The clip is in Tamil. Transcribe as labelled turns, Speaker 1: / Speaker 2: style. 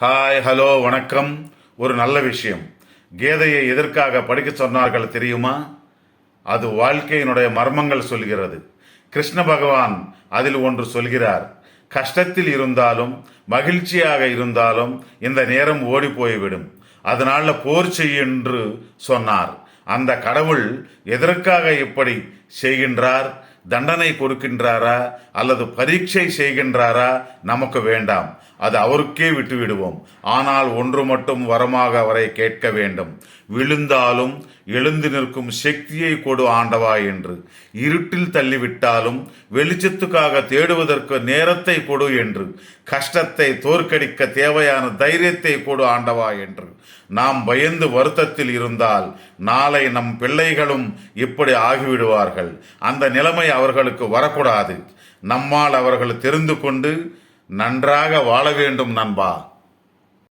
Speaker 1: ஹாய் ஹலோ வணக்கம். ஒரு நல்ல விஷயம். கீதையை எதற்காக படிக்க சொன்னார்கள் தெரியுமா? அது வாழ்க்கையினுடைய மர்மங்கள் சொல்கிறது. கிருஷ்ண பகவான் அதில் ஒன்று சொல்கிறார். கஷ்டத்தில் இருந்தாலும் மகிழ்ச்சியாக இருந்தாலும் இந்த நேரம் ஓடி போய்விடும். அதனால போர் செய்யென்று சொன்னார். அந்த கடவுள் எதற்காக இப்படி செய்கின்றார்? தண்டனை கொடுக்கின்றாரா அல்லது பரீட்சை செய்கின்றாரா நமக்கு வேண்டாம். அது அவருக்கே விட்டுவிடுவோம். ஆனால் ஒன்று மட்டும் வரமாக அவரை கேட்க வேண்டும். விழுந்தாலும் எழுந்து நிற்கும் சக்தியை கொடு ஆண்டவா என்று. இருட்டில் தள்ளிவிட்டாலும் வெளிச்சத்துக்காக தேடுவதற்கு நேரத்தை கொடு என்று. கஷ்டத்தை தோற்கடிக்க தேவையான தைரியத்தை கொடு ஆண்டவா என்று. நாம் பயந்து வருத்தத்தில் இருந்தால் நாளை நம் பிள்ளைகளும் இப்படி ஆகிவிடுவார்கள். அந்த நிலைமை அவர்களுக்கு வரக்கூடாது. நம்மால் அவர்கள் தெரிந்து கொண்டு நன்றாக வாழ வேண்டும் நண்பா.